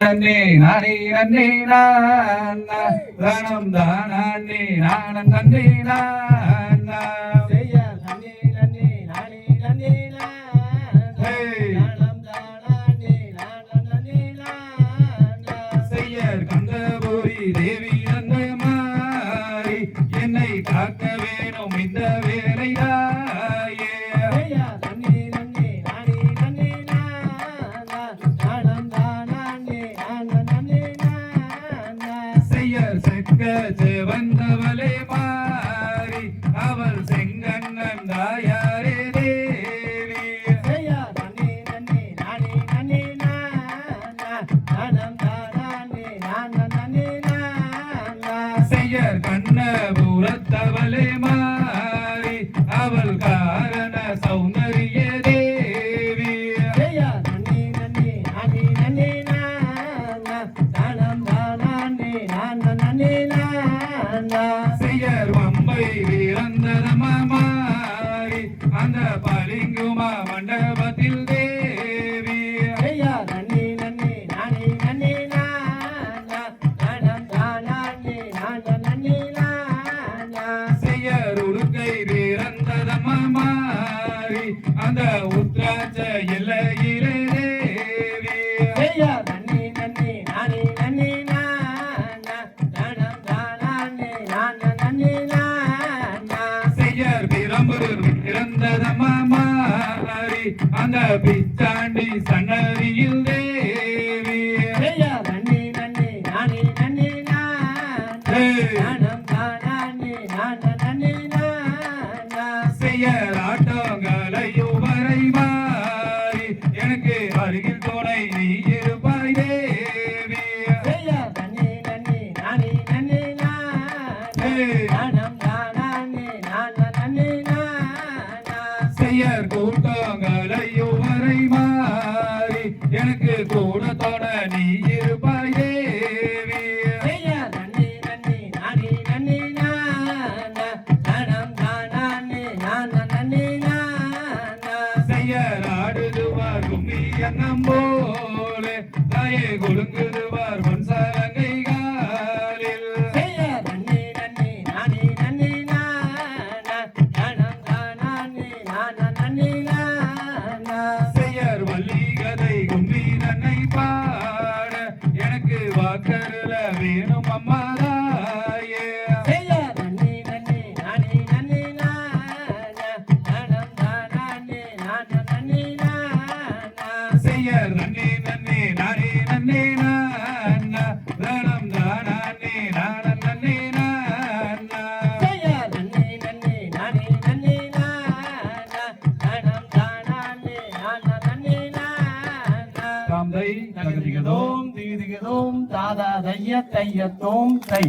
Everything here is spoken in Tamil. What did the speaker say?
நன்னே நானே நன்னே நான். தானம் தானே நான் நன்னே நான் செவந்தவளை மாறி அவள் செங்கண்ணன் தாயாரே தேவி. செய்யர் கண்ண அந்த உத்ராட்ச எல்லையிலே தேவி. ஐயா நன்னி நன்னி நானி நன்னி செய்யர் பிரம்பூர் இறந்ததம்மா மாறி அந்த பிச்சாண்டி சன்னதியில் தேவி. ஐயா நன்னி நன்னி நானி நன்னி நானம் தானி நான நன்னி நான செய்யர் உலகில் துணை நீ இருப்பாய் தேவி செய்யற் கூட்டங்களையும் தாயே கொடுக்குது பார் மண்சாரங்கை காலில் செய்யர் வள்ளிகதை கும்பி நன்னை பாட எனக்கு வாக்கருல வேணும் அம்மாதான் தகதிகதோம் தீதிகதோம் தாதா தைய தைய தோம் தை.